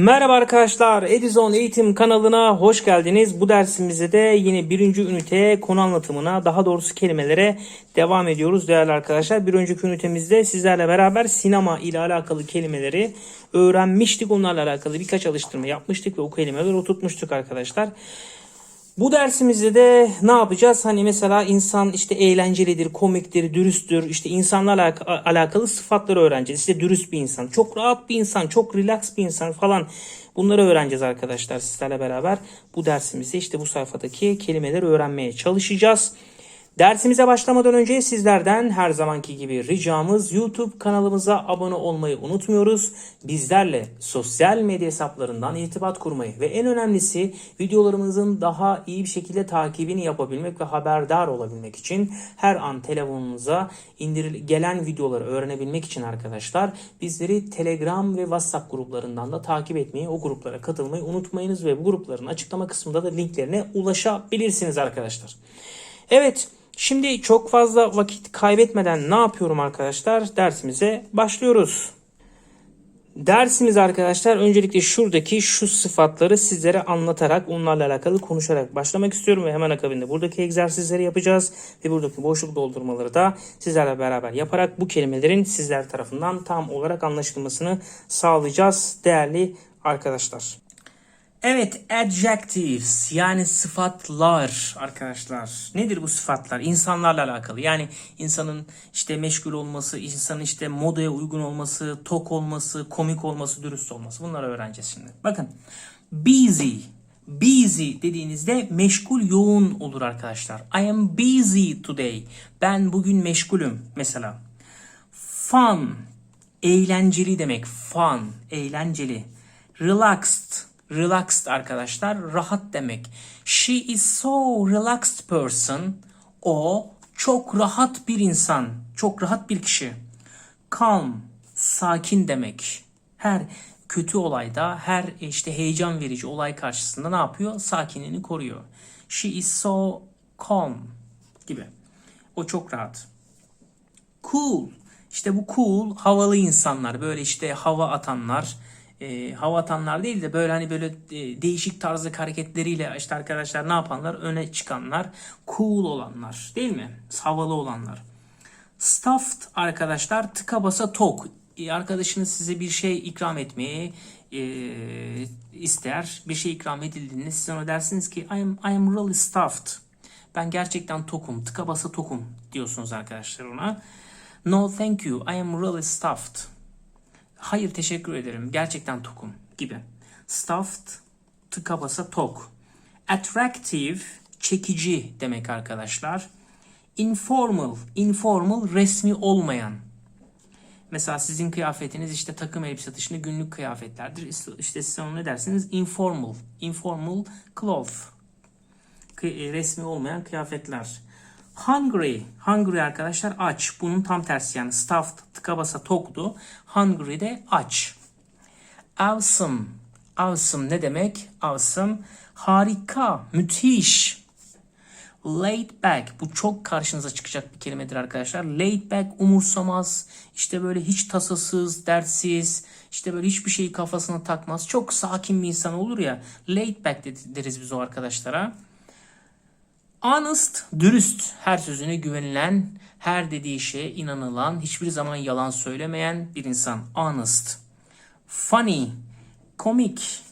Merhaba arkadaşlar, Edison Eğitim kanalına hoş geldiniz. Bu dersimizde de yine birinci ünite konu anlatımına, daha doğrusu kelimelere devam ediyoruz değerli arkadaşlar. Bir önceki ünitemizde sizlerle beraber sinema ile alakalı kelimeleri öğrenmiştik. Onlarla alakalı birkaç alıştırma yapmıştık ve o kelimeleri oturtmuştuk arkadaşlar. Bu dersimizde de ne yapacağız? Hani mesela insan işte eğlencelidir, komiktir, dürüsttür. İşte insanlarla alak- alakalı sıfatları öğreneceğiz. İşte dürüst bir insan, çok rahat bir insan, çok relax bir insan falan. Bunları öğreneceğiz arkadaşlar sizlerle beraber. Bu dersimizde işte bu sayfadaki kelimeleri öğrenmeye çalışacağız. Dersimize başlamadan önce sizlerden her zamanki gibi ricamız YouTube kanalımıza abone olmayı unutmuyoruz. Bizlerle sosyal medya hesaplarından irtibat kurmayı ve en önemlisi videolarımızın daha iyi bir şekilde takibini yapabilmek ve haberdar olabilmek için her an telefonunuza indiril gelen videoları öğrenebilmek için arkadaşlar bizleri Telegram ve WhatsApp gruplarından da takip etmeyi, o gruplara katılmayı unutmayınız ve bu grupların açıklama kısmında da linklerine ulaşabilirsiniz arkadaşlar. Evet, şimdi çok fazla vakit kaybetmeden ne yapıyorum arkadaşlar? Dersimize başlıyoruz. Dersimiz arkadaşlar öncelikle şuradaki şu sıfatları sizlere anlatarak onlarla alakalı konuşarak başlamak istiyorum ve hemen akabinde buradaki egzersizleri yapacağız ve buradaki boşluk doldurmaları da sizlerle beraber yaparak bu kelimelerin sizler tarafından tam olarak anlaşılmasını sağlayacağız değerli arkadaşlar. Evet, adjectives yani sıfatlar arkadaşlar. Nedir bu sıfatlar? İnsanlarla alakalı. Yani insanın işte meşgul olması, insanın işte modaya uygun olması, tok olması, komik olması, dürüst olması. Bunları öğreneceğiz şimdi. Bakın, busy. Busy dediğinizde meşgul, yoğun olur arkadaşlar. I am busy today. Ben bugün meşgulüm mesela. Fun, eğlenceli demek. Fun, eğlenceli. Relaxed, relaxed arkadaşlar rahat demek. She is so relaxed person. O çok rahat bir insan, çok rahat bir kişi. Calm, sakin demek. Her kötü olayda, her işte heyecan verici olay karşısında ne yapıyor? Sakinliğini koruyor. She is so calm gibi. O çok rahat. Cool. İşte bu cool havalı insanlar böyle işte hava atanlar e, hava atanlar değil de böyle hani böyle e, değişik tarzı hareketleriyle işte arkadaşlar ne yapanlar öne çıkanlar cool olanlar değil mi? Havalı olanlar. Stuffed arkadaşlar tıka basa tok. E, Arkadaşınız size bir şey ikram etmeyi e, ister. Bir şey ikram edildiğinde siz ona dersiniz ki I am, I am really stuffed. Ben gerçekten tokum. Tıka basa tokum diyorsunuz arkadaşlar ona. No thank you. I am really stuffed. Hayır teşekkür ederim. Gerçekten tokum gibi. Stuffed tıka basa tok. Attractive çekici demek arkadaşlar. Informal, informal resmi olmayan. Mesela sizin kıyafetiniz işte takım elbise dışında günlük kıyafetlerdir. İşte- siz ona ne dersiniz? Informal, informal cloth. E, Resmi olmayan kıyafetler. Hungry, hungry arkadaşlar aç. Bunun tam tersi yani stuffed, tıka basa toktu. Hungry de aç. Awesome, awesome ne demek? Awesome, harika, müthiş. Laid back bu çok karşınıza çıkacak bir kelimedir arkadaşlar. Laid back umursamaz, işte böyle hiç tasasız, dertsiz, işte böyle hiçbir şeyi kafasına takmaz. Çok sakin bir insan olur ya. Laid back de- deriz biz o arkadaşlara. Honest, dürüst, her sözüne güvenilen, her dediği şeye inanılan, hiçbir zaman yalan söylemeyen bir insan. Honest. Funny, komik,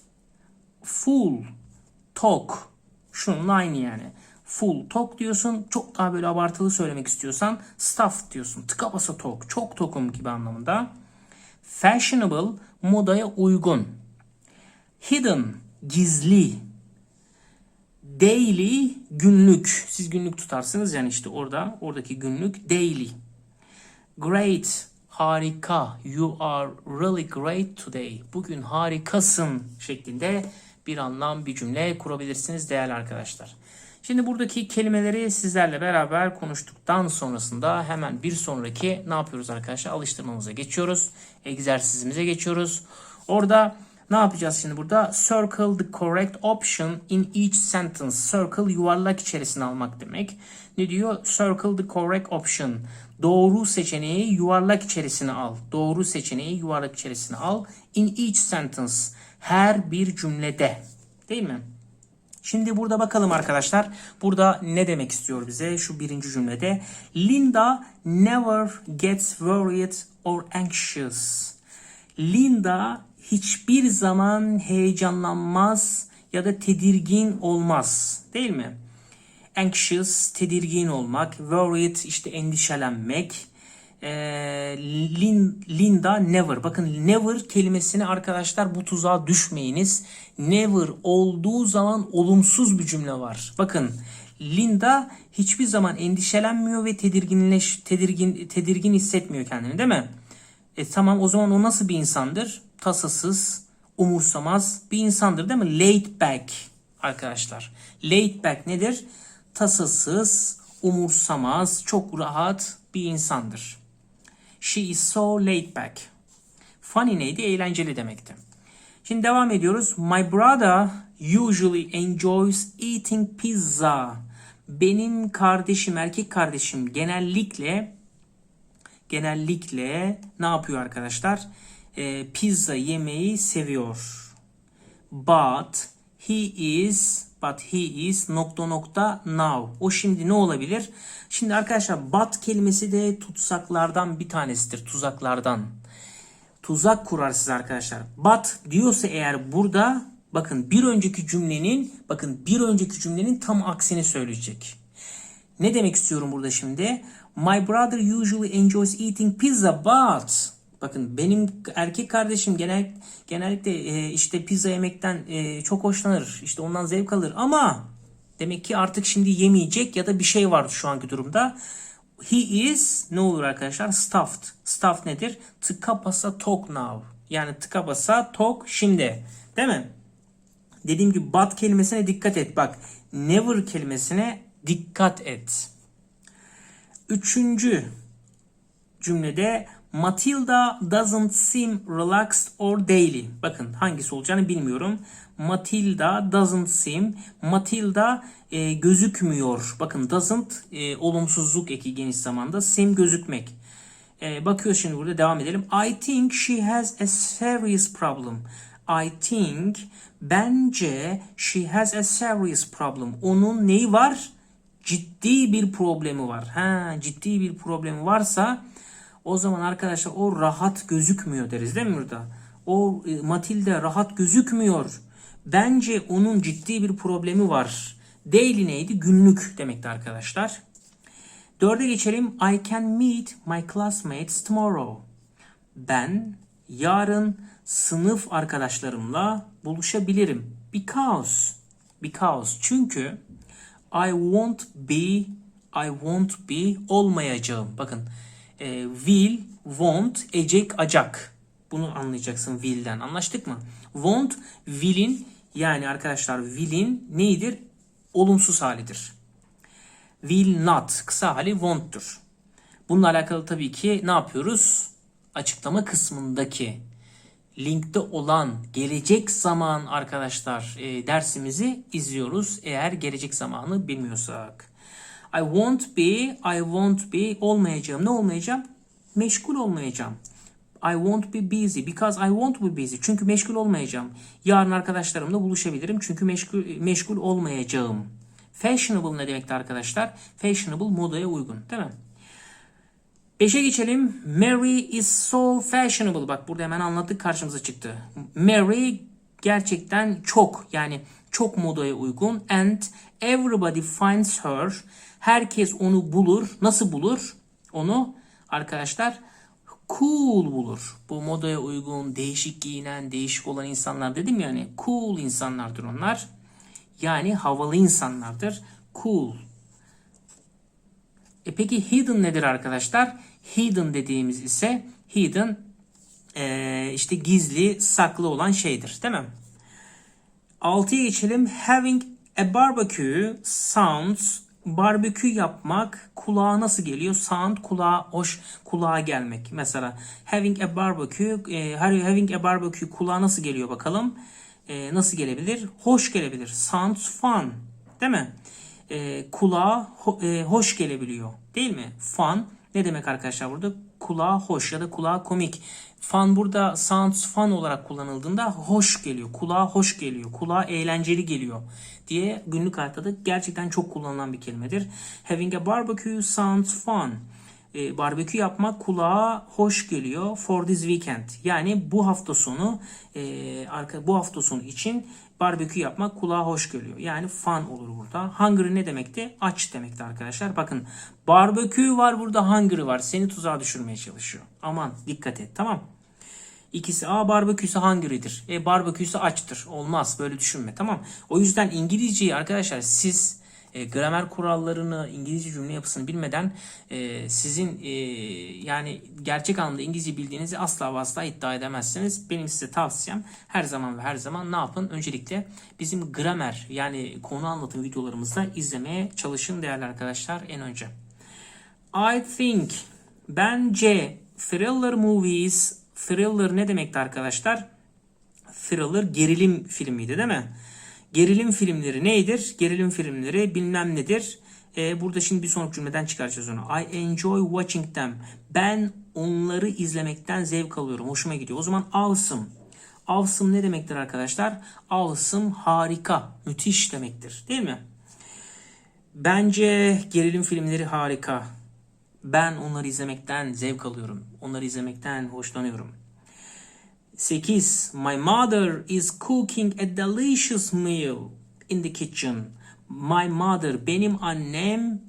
full, talk. Şununla aynı yani. Full talk diyorsun. Çok daha böyle abartılı söylemek istiyorsan stuff diyorsun. Tıka basa talk. Çok tokum gibi anlamında. Fashionable, modaya uygun. Hidden, gizli. Daily, günlük. Siz günlük tutarsınız yani işte orada. Oradaki günlük daily. Great, harika. You are really great today. Bugün harikasın şeklinde bir anlam, bir cümle kurabilirsiniz değerli arkadaşlar. Şimdi buradaki kelimeleri sizlerle beraber konuştuktan sonrasında hemen bir sonraki ne yapıyoruz arkadaşlar? Alıştırmamıza geçiyoruz. Egzersizimize geçiyoruz. Orada ne yapacağız şimdi burada? Circle the correct option in each sentence. Circle yuvarlak içerisine almak demek. Ne diyor? Circle the correct option. Doğru seçeneği yuvarlak içerisine al. Doğru seçeneği yuvarlak içerisine al. In each sentence. Her bir cümlede. Değil mi? Şimdi burada bakalım arkadaşlar. Burada ne demek istiyor bize şu birinci cümlede? Linda never gets worried or anxious. Linda hiçbir zaman heyecanlanmaz ya da tedirgin olmaz. Değil mi? Anxious, tedirgin olmak. Worried, işte endişelenmek. Ee, Lin- Linda never. Bakın never kelimesini arkadaşlar bu tuzağa düşmeyiniz. Never olduğu zaman olumsuz bir cümle var. Bakın Linda hiçbir zaman endişelenmiyor ve tedirginleş tedirgin tedirgin hissetmiyor kendini değil mi? E tamam o zaman o nasıl bir insandır? Tasasız, umursamaz bir insandır değil mi? Laid back arkadaşlar. Laid back nedir? Tasasız, umursamaz, çok rahat bir insandır. She is so laid back. Funny neydi? Eğlenceli demekti. Şimdi devam ediyoruz. My brother usually enjoys eating pizza. Benim kardeşim, erkek kardeşim genellikle genellikle ne yapıyor arkadaşlar? Ee, pizza yemeyi seviyor. But he is but he is nokta nokta now. O şimdi ne olabilir? Şimdi arkadaşlar but kelimesi de tutsaklardan bir tanesidir. Tuzaklardan. Tuzak kurar size arkadaşlar. But diyorsa eğer burada bakın bir önceki cümlenin bakın bir önceki cümlenin tam aksini söyleyecek. Ne demek istiyorum burada şimdi? My brother usually enjoys eating pizza but bakın benim erkek kardeşim genel genellikle e, işte pizza yemekten e, çok hoşlanır. İşte ondan zevk alır ama demek ki artık şimdi yemeyecek ya da bir şey var şu anki durumda. He is ne olur arkadaşlar? Stuffed. Stuffed nedir? Tıka basa tok now. Yani tıka basa tok şimdi. Değil mi? Dediğim gibi but kelimesine dikkat et. Bak never kelimesine dikkat et. Üçüncü cümlede Matilda doesn't seem relaxed or daily. Bakın hangisi olacağını bilmiyorum. Matilda doesn't seem. Matilda e, gözükmüyor. Bakın doesn't e, olumsuzluk eki geniş zamanda. Seem gözükmek. E, bakıyoruz şimdi burada devam edelim. I think she has a serious problem. I think bence she has a serious problem. Onun neyi var? Ciddi bir problemi var. Ha, ciddi bir problemi varsa o zaman arkadaşlar o rahat gözükmüyor deriz değil mi burada? O e, Matilde rahat gözükmüyor. Bence onun ciddi bir problemi var. Daily neydi? Günlük demekti arkadaşlar. Dörde geçelim. I can meet my classmates tomorrow. Ben yarın sınıf arkadaşlarımla buluşabilirim. Because because çünkü I won't be I won't be olmayacağım. Bakın e, will, won't, ecek, acak. Bunu anlayacaksın will'den. Anlaştık mı? Won't, will'in yani arkadaşlar will'in neydir? Olumsuz halidir. Will not kısa hali won't'tur. Bununla alakalı tabii ki ne yapıyoruz? Açıklama kısmındaki linkte olan gelecek zaman arkadaşlar e, dersimizi izliyoruz eğer gelecek zamanı bilmiyorsak. I won't be, I won't be olmayacağım. Ne olmayacağım? Meşgul olmayacağım. I won't be busy because I won't be busy. Çünkü meşgul olmayacağım. Yarın arkadaşlarımla buluşabilirim çünkü meşgul, meşgul olmayacağım. Fashionable ne demekti arkadaşlar? Fashionable modaya uygun değil mi? Beşe geçelim. Mary is so fashionable. Bak burada hemen anlattık karşımıza çıktı. Mary gerçekten çok yani çok modaya uygun. And everybody finds her. Herkes onu bulur. Nasıl bulur? Onu arkadaşlar cool bulur. Bu modaya uygun, değişik giyinen, değişik olan insanlar dedim yani. Cool insanlardır onlar. Yani havalı insanlardır. Cool. E peki hidden nedir arkadaşlar? Hidden dediğimiz ise hidden e, işte gizli, saklı olan şeydir. Değil mi? 6'ya geçelim. Having a barbecue sounds barbekü yapmak kulağa nasıl geliyor? Sound kulağa hoş kulağa gelmek. Mesela having a barbecue e, having a barbecue kulağa nasıl geliyor bakalım? E, nasıl gelebilir? Hoş gelebilir. Sounds fun. Değil mi? E, kulağa ho, e, hoş gelebiliyor. Değil mi? Fun ne demek arkadaşlar burada? kulağa hoş ya da kulağa komik. Fun burada sounds fun olarak kullanıldığında hoş geliyor. Kulağa hoş geliyor. Kulağa eğlenceli geliyor diye günlük hayatta da gerçekten çok kullanılan bir kelimedir. Having a barbecue sounds fun. E, barbekü yapmak kulağa hoş geliyor for this weekend. Yani bu hafta sonu e, arka bu hafta sonu için barbekü yapmak kulağa hoş geliyor. Yani fun olur burada. Hungry ne demekti? Aç demekti arkadaşlar. Bakın barbekü var burada hungry var. Seni tuzağa düşürmeye çalışıyor. Aman dikkat et tamam İkisi A barbeküsü hungry'dir. E barbeküsü açtır. Olmaz. Böyle düşünme. Tamam. O yüzden İngilizceyi arkadaşlar siz e, gramer kurallarını, İngilizce cümle yapısını bilmeden e, sizin e, yani gerçek anlamda İngilizce bildiğinizi asla ve asla iddia edemezsiniz. Benim size tavsiyem her zaman ve her zaman ne yapın? Öncelikle bizim gramer yani konu anlatım videolarımızda izlemeye çalışın değerli arkadaşlar en önce. I think bence thriller movies thriller ne demekti arkadaşlar? Thriller gerilim filmiydi değil mi? Gerilim filmleri neydir? Gerilim filmleri bilmem nedir. Ee, burada şimdi bir sonraki cümleden çıkaracağız onu. I enjoy watching them. Ben onları izlemekten zevk alıyorum. Hoşuma gidiyor. O zaman awesome. Awesome ne demektir arkadaşlar? Awesome harika, müthiş demektir. Değil mi? Bence gerilim filmleri harika. Ben onları izlemekten zevk alıyorum. Onları izlemekten hoşlanıyorum. 8. My mother is cooking a delicious meal in the kitchen. My mother, benim annem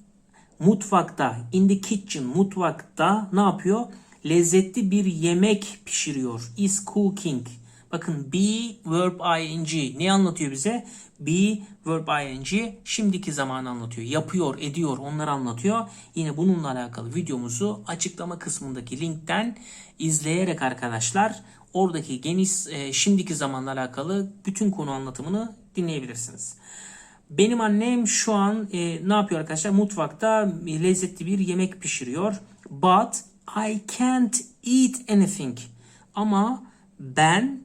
mutfakta, in the kitchen, mutfakta ne yapıyor? Lezzetli bir yemek pişiriyor. Is cooking. Bakın be verb ing ne anlatıyor bize? Be verb ing şimdiki zamanı anlatıyor. Yapıyor, ediyor onları anlatıyor. Yine bununla alakalı videomuzu açıklama kısmındaki linkten izleyerek arkadaşlar oradaki geniş e, şimdiki zamanla alakalı bütün konu anlatımını dinleyebilirsiniz. Benim annem şu an e, ne yapıyor arkadaşlar? Mutfakta lezzetli bir yemek pişiriyor. But I can't eat anything. Ama ben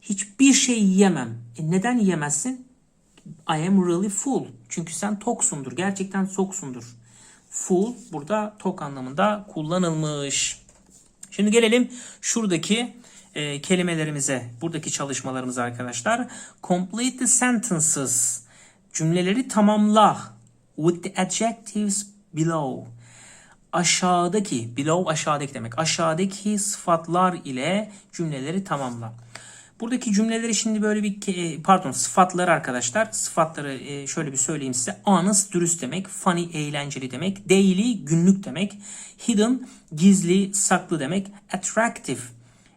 hiçbir şey yiyemem. E neden yiyemezsin? I am really full. Çünkü sen toksundur. Gerçekten toksundur. Full burada tok anlamında kullanılmış. Şimdi gelelim şuradaki e, kelimelerimize, buradaki çalışmalarımıza arkadaşlar. Complete the sentences. Cümleleri tamamla. With the adjectives below. Aşağıdaki, below aşağıdaki demek. Aşağıdaki sıfatlar ile cümleleri tamamla. Buradaki cümleleri şimdi böyle bir ke- pardon sıfatları arkadaşlar. Sıfatları e, şöyle bir söyleyeyim size. Honest dürüst demek, funny eğlenceli demek, daily günlük demek, hidden gizli saklı demek, attractive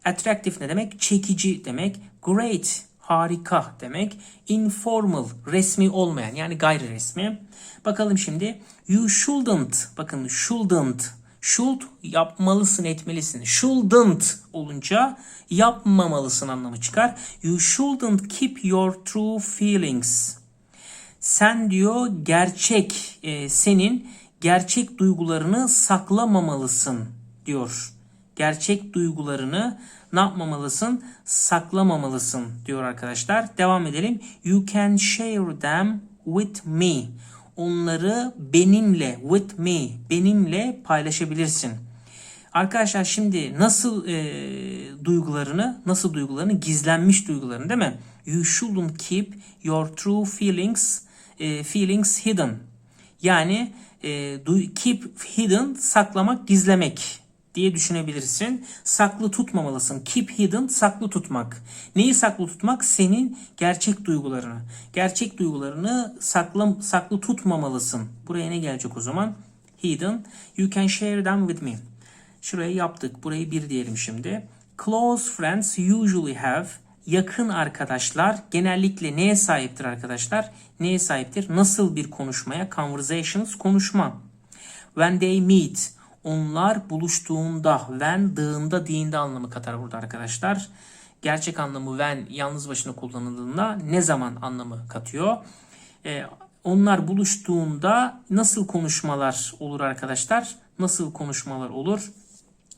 attractive ne demek? Çekici demek, great harika demek, informal resmi olmayan yani gayri resmi. Bakalım şimdi you shouldn't bakın shouldn't should yapmalısın etmelisin. Shouldn't olunca yapmamalısın anlamı çıkar. You shouldn't keep your true feelings. Sen diyor gerçek e, senin gerçek duygularını saklamamalısın diyor. Gerçek duygularını ne yapmamalısın? Saklamamalısın diyor arkadaşlar. Devam edelim. You can share them with me. Onları benimle, with me, benimle paylaşabilirsin. Arkadaşlar şimdi nasıl e, duygularını, nasıl duygularını, gizlenmiş duygularını değil mi? You shouldn't keep your true feelings, e, feelings hidden. Yani e, keep hidden, saklamak, gizlemek diye düşünebilirsin. Saklı tutmamalısın. Keep hidden, saklı tutmak. Neyi saklı tutmak? Senin gerçek duygularını. Gerçek duygularını saklı, saklı tutmamalısın. Buraya ne gelecek o zaman? Hidden. You can share them with me. Şurayı yaptık. Burayı bir diyelim şimdi. Close friends usually have yakın arkadaşlar genellikle neye sahiptir arkadaşlar? Neye sahiptir? Nasıl bir konuşmaya? Conversations konuşma. When they meet onlar buluştuğunda when dığında dinde anlamı katar burada arkadaşlar. Gerçek anlamı when yalnız başına kullanıldığında ne zaman anlamı katıyor. Ee, onlar buluştuğunda nasıl konuşmalar olur arkadaşlar? Nasıl konuşmalar olur?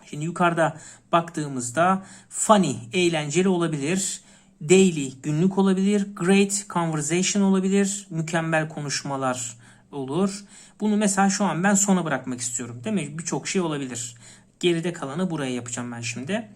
Şimdi yukarıda baktığımızda funny, eğlenceli olabilir. Daily, günlük olabilir. Great conversation olabilir. Mükemmel konuşmalar olur. Bunu mesela şu an ben sona bırakmak istiyorum. Değil mi? Birçok şey olabilir. Geride kalanı buraya yapacağım ben şimdi.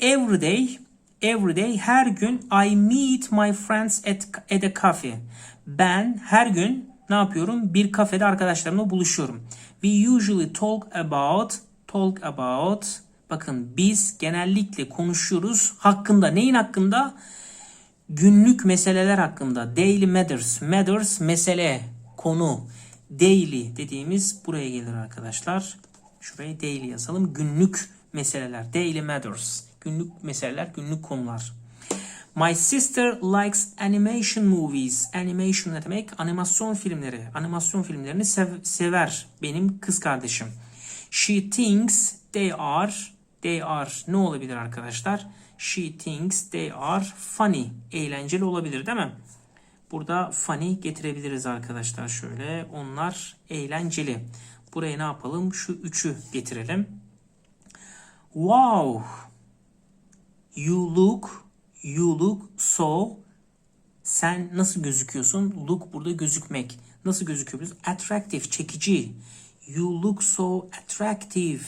Every day, every day her gün I meet my friends at, at a cafe. Ben her gün ne yapıyorum? Bir kafede arkadaşlarımla buluşuyorum. We usually talk about, talk about, bakın biz genellikle konuşuyoruz hakkında. Neyin hakkında? Günlük meseleler hakkında. Daily matters, matters mesele, konu. Daily dediğimiz buraya gelir arkadaşlar. Şuraya daily yazalım. Günlük meseleler. Daily matters. Günlük meseleler, günlük konular. My sister likes animation movies. Animation ne demek? Animasyon filmleri. Animasyon filmlerini sev- sever benim kız kardeşim. She thinks they are they are ne olabilir arkadaşlar? She thinks they are funny. Eğlenceli olabilir değil mi? Burada funny getirebiliriz arkadaşlar şöyle. Onlar eğlenceli. Buraya ne yapalım? Şu üçü getirelim. Wow. You look you look so sen nasıl gözüküyorsun? Look burada gözükmek. Nasıl gözüküyoruz? Attractive, çekici. You look so attractive.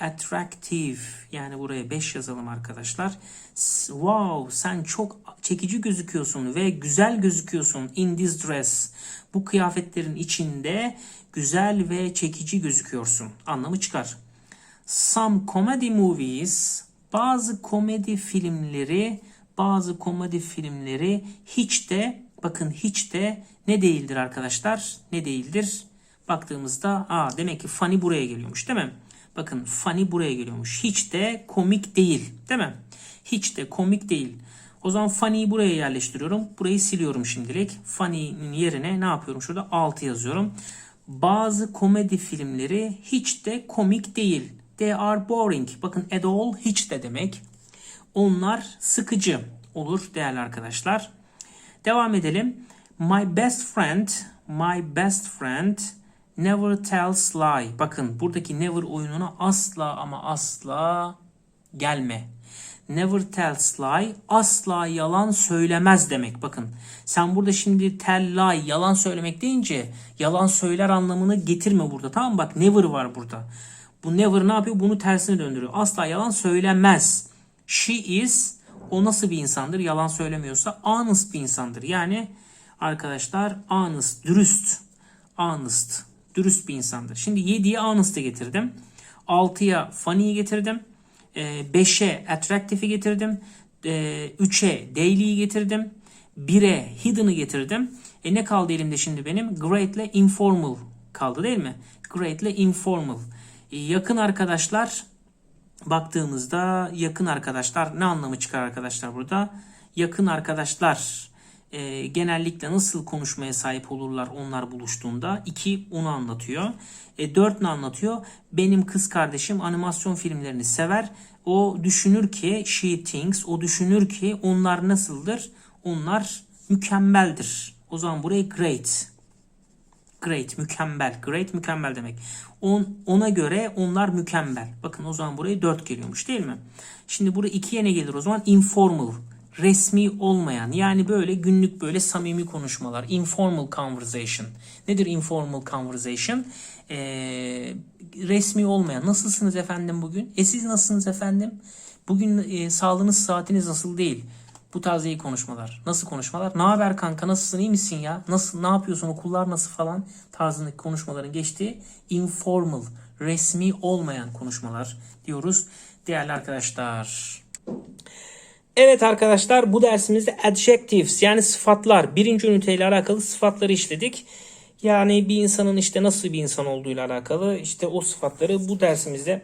Attractive. Yani buraya 5 yazalım arkadaşlar. Wow, sen çok çekici gözüküyorsun ve güzel gözüküyorsun in this dress. Bu kıyafetlerin içinde güzel ve çekici gözüküyorsun. Anlamı çıkar. Some comedy movies, bazı komedi filmleri, bazı komedi filmleri hiç de bakın hiç de ne değildir arkadaşlar? Ne değildir? Baktığımızda aa demek ki funny buraya geliyormuş değil mi? Bakın funny buraya geliyormuş. Hiç de komik değil, değil mi? Hiç de komik değil. O zaman funny'yi buraya yerleştiriyorum. Burayı siliyorum şimdilik. Funny'nin yerine ne yapıyorum? Şurada 6 yazıyorum. Bazı komedi filmleri hiç de komik değil. They are boring. Bakın at all hiç de demek. Onlar sıkıcı olur değerli arkadaşlar. Devam edelim. My best friend, my best friend never tells lie. Bakın buradaki never oyununa asla ama asla gelme. Never tells lie asla yalan söylemez demek. Bakın sen burada şimdi tell lie yalan söylemek deyince yalan söyler anlamını getirme burada tamam mı? Bak never var burada. Bu never ne yapıyor? Bunu tersine döndürüyor. Asla yalan söylemez. She is o nasıl bir insandır? Yalan söylemiyorsa honest bir insandır. Yani arkadaşlar honest, dürüst. Honest, dürüst bir insandır. Şimdi 7'ye honest'ı getirdim. 6'ya funny'yi getirdim. 5'e attractive'i getirdim. 3'e daily'yi getirdim. 1'e hidden'ı getirdim. E ne kaldı elimde şimdi benim? Great ile informal kaldı değil mi? Great ile informal. E, yakın arkadaşlar baktığımızda yakın arkadaşlar ne anlamı çıkar arkadaşlar burada? Yakın arkadaşlar e, genellikle nasıl konuşmaya sahip olurlar onlar buluştuğunda? 2 onu anlatıyor. E, 4 ne anlatıyor? Benim kız kardeşim animasyon filmlerini sever. O düşünür ki she thinks o düşünür ki onlar nasıldır? Onlar mükemmeldir. O zaman buraya great. Great, mükemmel. Great, mükemmel demek. On, ona göre onlar mükemmel. Bakın o zaman buraya 4 geliyormuş değil mi? Şimdi buraya 2'ye ne gelir o zaman? Informal. Resmi olmayan yani böyle günlük böyle samimi konuşmalar. Informal conversation. Nedir informal conversation? Ee, resmi olmayan. Nasılsınız efendim bugün? E siz nasılsınız efendim? Bugün e, sağlığınız saatiniz nasıl değil? Bu tarz iyi konuşmalar. Nasıl konuşmalar? Ne haber kanka? Nasılsın? iyi misin ya? Nasıl ne yapıyorsun? Okullar nasıl falan tarzındaki konuşmaların geçtiği informal, resmi olmayan konuşmalar diyoruz değerli arkadaşlar. Evet arkadaşlar bu dersimizde adjectives yani sıfatlar birinci üniteyle alakalı sıfatları işledik. Yani bir insanın işte nasıl bir insan olduğuyla alakalı işte o sıfatları bu dersimizde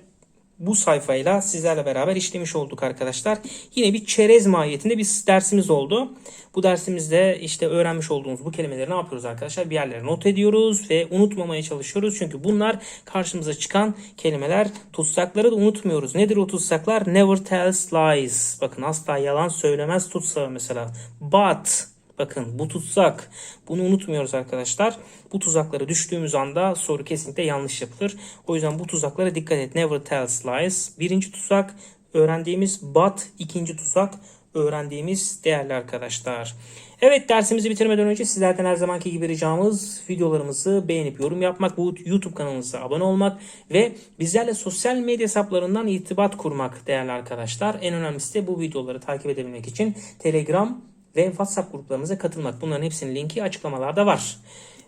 bu sayfayla sizlerle beraber işlemiş olduk arkadaşlar. Yine bir çerez mahiyetinde bir dersimiz oldu. Bu dersimizde işte öğrenmiş olduğumuz bu kelimeleri ne yapıyoruz arkadaşlar? Bir yerlere not ediyoruz ve unutmamaya çalışıyoruz. Çünkü bunlar karşımıza çıkan kelimeler. Tutsakları da unutmuyoruz. Nedir o tutsaklar? Never tells lies. Bakın asla yalan söylemez tutsağı mesela. But Bakın bu tutsak. Bunu unutmuyoruz arkadaşlar. Bu tuzaklara düştüğümüz anda soru kesinlikle yanlış yapılır. O yüzden bu tuzaklara dikkat et. Never tells lies. Birinci tuzak öğrendiğimiz but. ikinci tuzak öğrendiğimiz değerli arkadaşlar. Evet dersimizi bitirmeden önce sizlerden her zamanki gibi ricamız videolarımızı beğenip yorum yapmak, bu YouTube kanalımıza abone olmak ve bizlerle sosyal medya hesaplarından irtibat kurmak değerli arkadaşlar. En önemlisi de bu videoları takip edebilmek için Telegram ve WhatsApp gruplarımıza katılmak. Bunların hepsinin linki açıklamalarda var.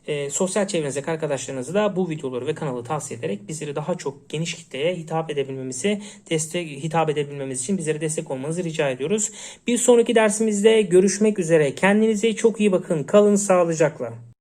Ee, sosyal çevrenizdeki arkadaşlarınızı da bu videoları ve kanalı tavsiye ederek bizleri daha çok geniş kitleye hitap edebilmemizi, destek hitap edebilmemiz için bizlere destek olmanızı rica ediyoruz. Bir sonraki dersimizde görüşmek üzere. Kendinize çok iyi bakın. Kalın sağlıcakla.